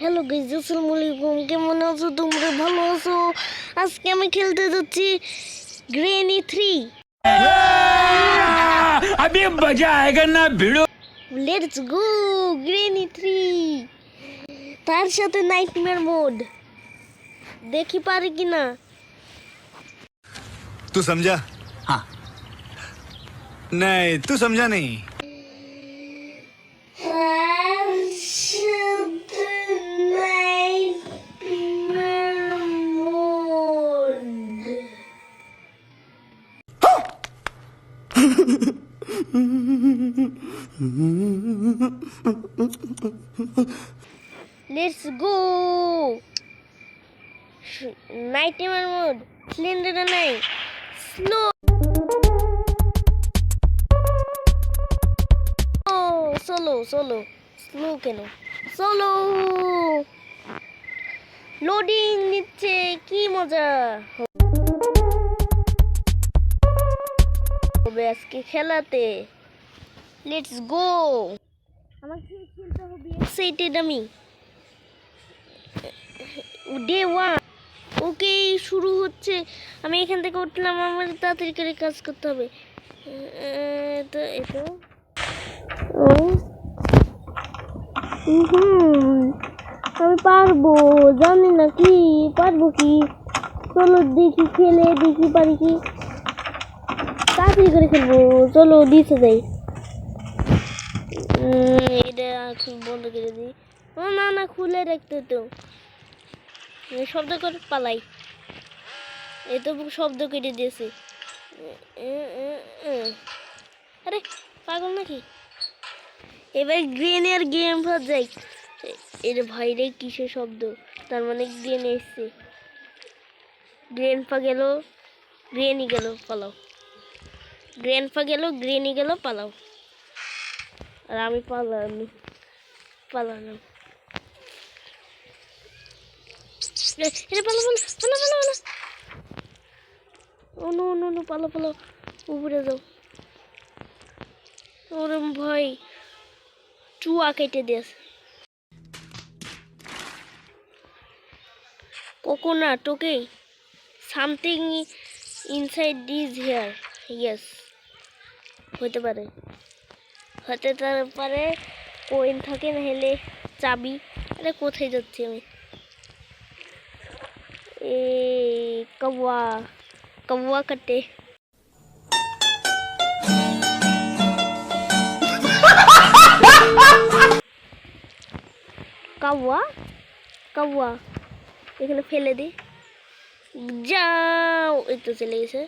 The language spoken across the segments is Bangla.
হ্যালো গাইজ আসসালামু আলাইকুম কেমন আছো তোমরা ভালো আছো আজকে আমি খেলতে যাচ্ছি গ্রেনি থ্রি अभी मजा आएगा ना भिड़ो লেটস গো গ্রেনি থ্রি তার সাথে নাইটমেয়ার মোড দেখি পারি কি না तू समझा हाँ नहीं तू समझा नहीं let's go nightmare mode cylinder নাই স্লো সোলো সোলো স্লো কেন সোলো লোডিং নিচ্ছে, কি মজা। হবে আজকে খেলাতে। লেটস গো আমাকে খেলতে হবে এক্সাইটেড আমি। ডে ওয়ান ওকে শুরু হচ্ছে। আমি এখান থেকে উঠলাম আমার তাড়াতাড়ি করে কাজ করতে হবে। তো এটা হুম আমি পারব জানি না কি পারব কি? চলো দেখি খেলে দেখি পারি কি? তাড়াতাড়ি করে খেলব। চলো দিতে যাই। এটা এখন বন্ধ করে দিই। ও, না না, খুলে রাখতে তো। শব্দ করে পালাই। এ তো শব্দ কেটে দিয়েছে। আরে, পাগল নাকি? এবার গ্রেন এর গেম ফার যাই এর ভাইরে কিসের শব্দ? তার মানে গ্রেন এসছে। গ্রেন পা গেল, গ্রেনই গেল, পালাও। গ্রেন পা গেল, গ্রেনই গেল, পালাও। আর আমি পালাম পালালাম। এ, এটা পালো পালো পালো পালো পালো ও নো নো নো পালো পালো। উপরে যাও। ওরম ভয় চুয়া কেটে দিয়েছে। Coconut okay? Something inside this hair yes. হতে পারে। হতে তার পারে কোয়েন থাকে না হেলে চাবি। আরে, কোথায় যাচ্ছি আমি? এ, কৌয়া কৌয়া কাটে। কাওয়া কাওয়া এখানে ফেলে দিই যাও, এই তো চলে গেছে।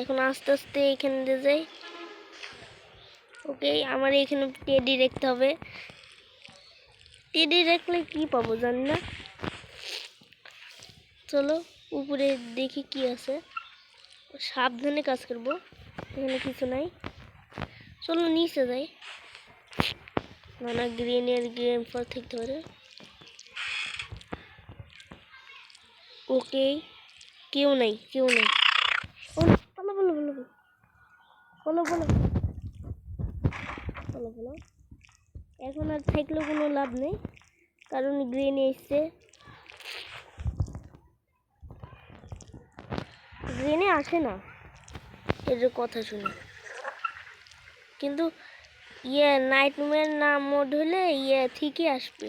এখন আস্তে আস্তে এখানে দিয়ে যাই। ওকে আমার এখানে টেডি রাখতে হবে। টেডি রাখলে কি পাবো জানি না। চলো, উপরে দেখি কি আছে। সাবধানে কাজ করব, এখানে কিছু নাই। চলো, নিচে যাই। নানা গ্রিনের গেম পর থাকতে পারে। ওকে, কেউ নাই কেউ নাই। বলো বলো বলো বলো বলো বলো বলো এখন আর থাকলেও কোনো লাভ নেই, কারণ গ্রিনে এসছে। গ্রিনে আসে না, এর কথা শুনে। কিন্তু ইয়ে নাইটমেয়ার না মোড হলে ইয়ে ঠিকই আসবে।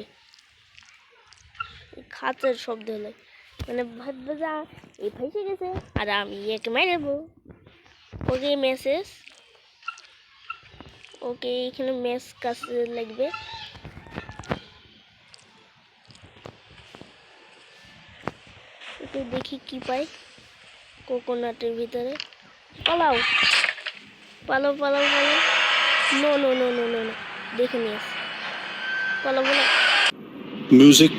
খাঁচার শব্দ হলে। মানে ভাববে যা এই ফাইসে গেছে, আর আমি একে মেরে দেবো। ওকে মেসেজ ওকে এখানে মেস কাছে লাগবে। ওকে দেখি কি পাই কোকোনাটের ভিতরে। পালাও। পালাও পালাও পালাও। No no no no no দেখে নিয়ে পালাও পালাও। Music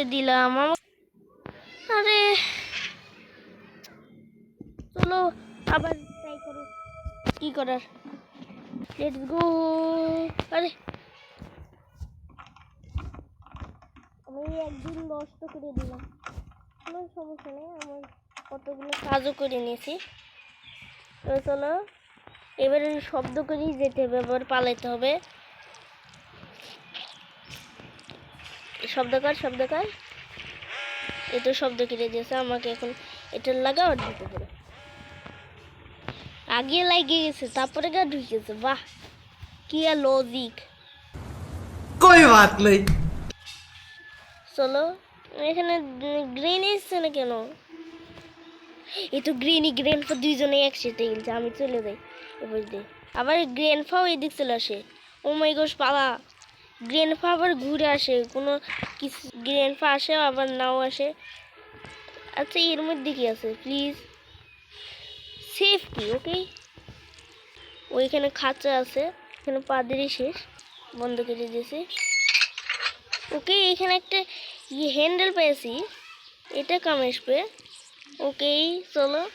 করে দিলাম। আরে, চলো আবার ট্রাই করো। কি করার? লেটস গো আরে, আমি একদিন নষ্ট করে দিলাম। কোনো সমস্যা নেই, আমার কতগুলো কাজও করে নিয়েছি। তো চলো, এবারে শব্দ করেই যেতে হবে, আবার পালাইতে হবে। শব্দ কর শব্দ কর। এটা শব্দ কেটে দিয়েছে আমাকে এখন এটা লাগাও ঢুকে পড়ে। আগে লাগিয়ে গেছে তারপরে গা ঢুকেছে বাহ! কি লজিক কই বাত নাই চলো এখানে গ্রিন এসছে না কেন? এই তো গ্রিনই গ্রেন ফা দুইজনে একসাথে গেছে আমি চলে যাই। এবার দিয়ে আবার গ্রেন ফাও এদিক চলে আসে। ও মাই গোস পালা। গ্রেন ফা আবার ঘুরে আসে, কোনো কিছু গ্রেন ফা আসে, আবার নাও আসে। আচ্ছা এর মধ্যে কি আছে? প্লিজ সেফ কি ওকে ওইখানে খাঁচা আছে, এখানে পাদেরই শেষ। বন্ধ করে দিয়েছি। ওকে এখানে একটা ইয়ে হ্যান্ডেল পেয়েছি। এটা কাম আসবে। ওকে চলো।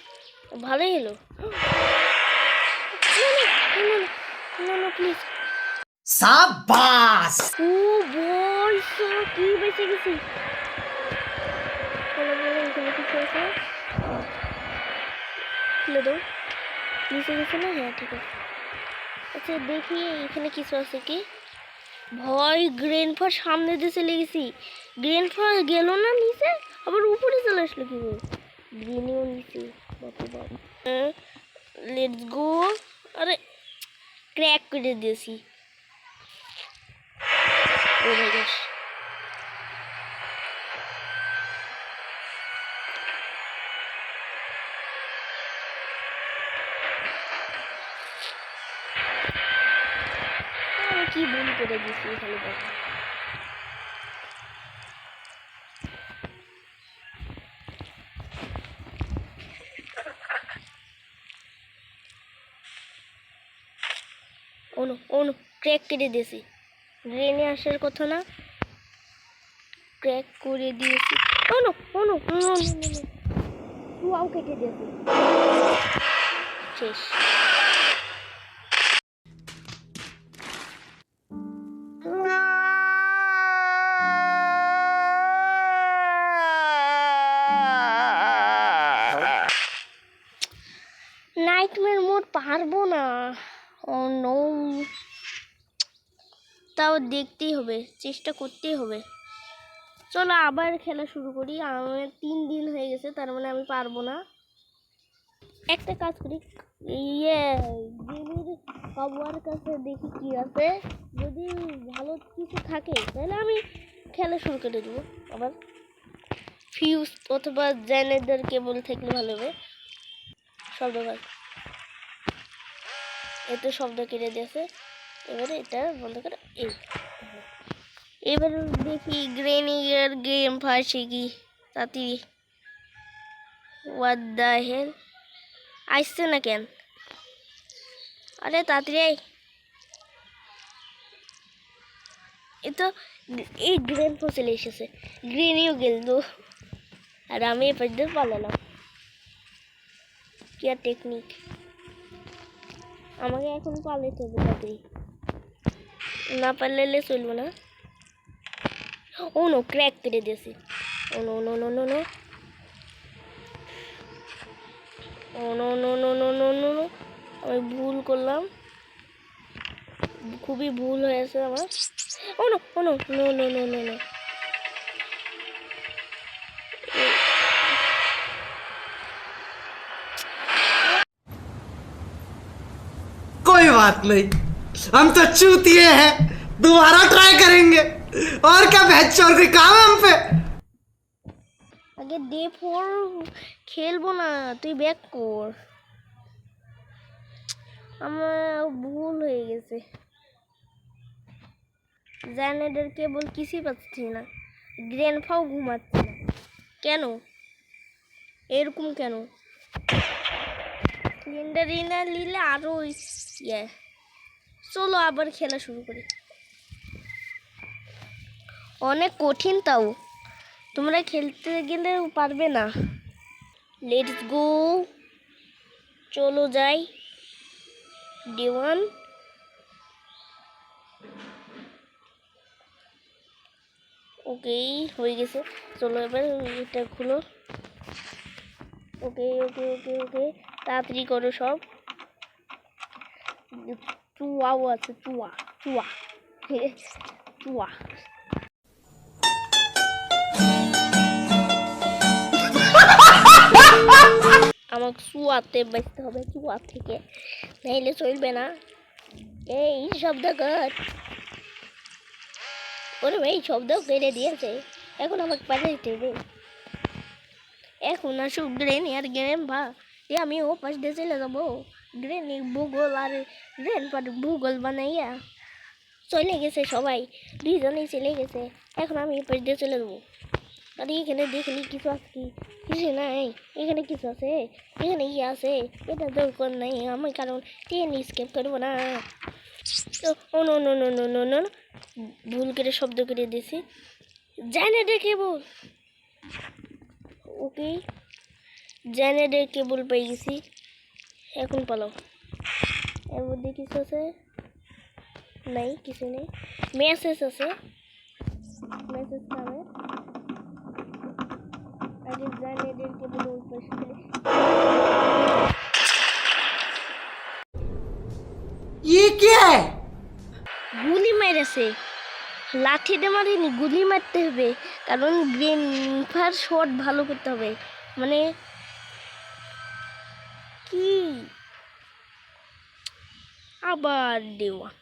ভালোই হলো। প্লিজ সাবাস ও বল কি বেঁচে গেছি না? হ্যাঁ আচ্ছা, দেখি এখানে কিছু আছে কি? ভয়, গ্রেন গ্রেনফার সামনে দিয়ে চলে গেছি। গ্রেনফার গেল না নিচে? আবার উপরে চলে আসলো কি গ্রিনিও নিচে লেটস গো হ্যাঁ, আরে ক্র্যাক করে দিয়েছি। মাই গশ আমি কি ভুল করে দিয়েছি এখানে দেখো অনু ক্র্যাক কেটে দিয়েছি। ড্রেনে আসার কথা না? ক্র্যাক করে দিয়েছি। অনু অনু তুয়াও কেটে দিয়েছি। শেষ। নাইটমেয়ার মোড পারব না। ও নো তাও দেখতেই হবে, চেষ্টা করতেই হবে। চলো আবার খেলা শুরু করি, আমার তিন দিন হয়ে গেছে, তার মানে আমি পারব না। একটা কাজ করি ইয়ে গেমের বাবুয়ার কাছে দেখি কি আছে। যদি ভালো কিছু থাকে, তাহলে আমি খেলা শুরু করে দেবো। আবার ফিউজ অথবা জেনেদের কেবল থাকলে ভালো হবে। শব্দ ভাগ এত শব্দ কেটে দিয়েছে এবারে এটা বন্ধ করে এই এবার দেখি গ্রেনিয়ার গেম ফাঁসে কি তাড়াতাড়ি ওয়াট দ্য হেল আসছে না কেন আরে তাড়াতাড়ি আয় এ তো এই গ্রেন ফসলে এসেছে গ্রেনিও গেল তো আর আমি এপাশ দিয়ে পালালাম কি আর টেকনিক আমাকে এখন পালাইতে হবে তাড়াতাড়ি না পারলে চলবো না ও নো ক্র্যাক কেটে দিয়েছি oh no no no no no oh no no no no no no no আমি ভুল করলাম খুবই ভুল হয়েছে আমার oh no oh no no no no no no कोई बात नहीं हम तो चूतिए हैं दोबारा ट्राई करेंगे और क्या बहस चोर कोई काम है हम पे আগে ডে ফোর খেলবো না তুই ব্যাক কর আমার ভুল হয়ে গেছে জানেদের কেবল কিছুই পাচ্ছি না গ্র্যান্ডফাও ঘুমাচ্ছে না কেন এরকম কেন লিন্ডারিনা নিলে আরও ইয়ে চলো আবার খেলা শুরু করি। অনেক কঠিন তাও। তোমরা খেলতে গেলে পারবে না। লেটস গো চলো যাই। ডে ওয়ান ওকে হয়ে গেছে। চলো এবার এটা খুলো। ওকে ওকে ওকে ওকে তাড়াতাড়ি করো সব। চুয়াও আছে চুয়া চুয়া চুয়া আমাকে চুয়াতে বাঁচতে হবে চুয়া থেকে নাইলে চলবে না এই শব্দ কর ওরে ভাই শব্দ কেড়ে দিয়েছে এখন আমাকে পাঠাইতে হবে এখন আসুক গ্রেন আর গ্রেন ভা আমি ও পাশ দিয়ে চলে যাব গ্রেন ভূগোল আর গ্রেন পর ভূগোল বানাইয়া চলে গেছে সবাই, দুইজনেই চলে গেছে। এখন আমি এই পাশ দিয়ে চলে দেবো আর এখানে দেখলি কিছু আছে কিছু নাই। এখানে কিছু আছে? এখানে কি আছে? এটা দরকার নাই আমি কারণ ট্রেন স্কেপ করব না। ও, no no no no no ভুল করে শব্দ করে দিয়েছি। জেনারেটর কেবল। ওকে জেনারেটর কেবল পেয়ে গেছি। এখন পালাও এর মধ্যে কিছু আছে? নাই কিছু নেই। মেসেজ আছে। মেসেজ নামে। আগে যান এদেরকে বলে ওই পাশে গুলি মেরেছে লাঠি দিয়ে মারিনি গুলি মারতে হবে। কারণ গ্রিন ফার শট ভালো করতে হবে। মানে কি আবার day one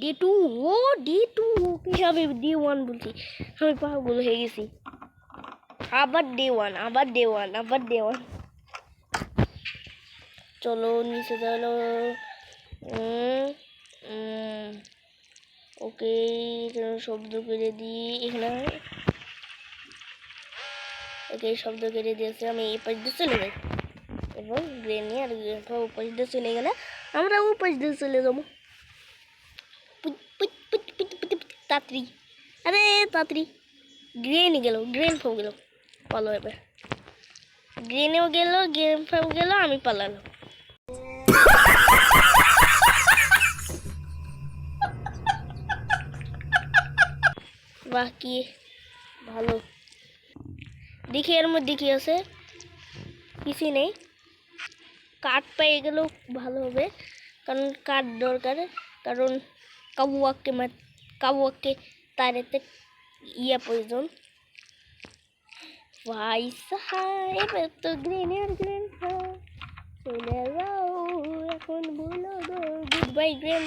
day two oh day two কি আমি ডে ওয়ান বলছি। আমি পাগল হয়ে গেছি। আবার ডে ওয়ান আবার ডে ওয়ান আবার ডে ওয়ান চলো, নিচে চলো। ওকে, এখানে শব্দ করে দিই, এখানে। ওকে, শব্দ করে দিয়েছে, আমি এই পাশ দিয়ে চলে যাই। এবং গ্রেনি আর উপাস দিয়ে চলে গেলে আমরা উপাস দিয়ে চলে যাব পুত, পুত, পুত, পুত, পুত, পুত, তাড়াতাড়ি আরে তাড়াতাড়ি গ্রেনই গেল গ্রেন ফাও গেল পালো এবার গ্রেনেও গেল গ্রেন ফাও গেল আমি পালালাম বাহ কি ভালো দেখি এর মধ্যে কি আছে কিছুই নেই কাঠ পেয়ে গেলেও ভালো হবে। কারণ কাঠ দরকার, কারণ কাবুয়াকে মা কাবুয়াকে তারেতে ইয়া প্রয়োজন। ভাই সাহায়, এবার তো গ্রেন আর গ্রেন চলে যাও, এখন বলো গুড বাই গ্রেন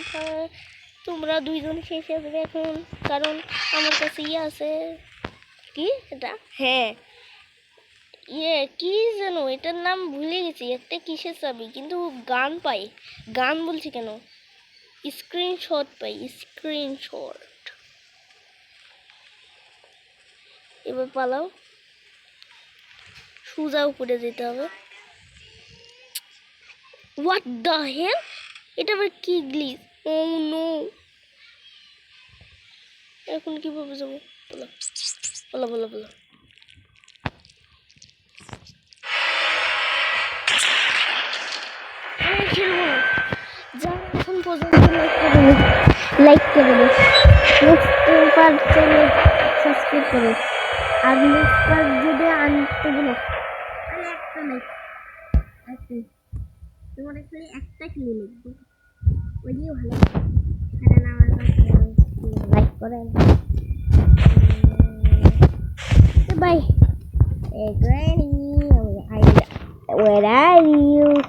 তোমরা দুইজন শেষ হবে এখন, কারণ আমার কাছে ইয়ে আছে। কি এটা? হ্যাঁ ইয়ে কি যেন, এটার নাম ভুলে গেছি, একটা কিসের চাবি কিন্তু গান পাই। গান বলছি কেন? স্ক্রিনশট পাই, স্ক্রিনশট। এবার পালাও। সোজা উপরে যেতে হবে। হোয়াট দ্য হেল এটা আবার কি গ্লিচ? ও নো এখন কীভাবে যাব? বলো বলো বলো বলো আমি খেলব না এখন পর্যন্ত লাইক করে দে নেক্সট পার্ট চ্যানেল সাবস্ক্রাইব করো। আর নেক্সট যদি আনতে বলো তাহলে একটা লাইক একটা তোমার খালি একটা কিনে লিখব ওই দিয়ে ভালো। কারণ আমার লাইক করেন bye Hey, Granny, where are you?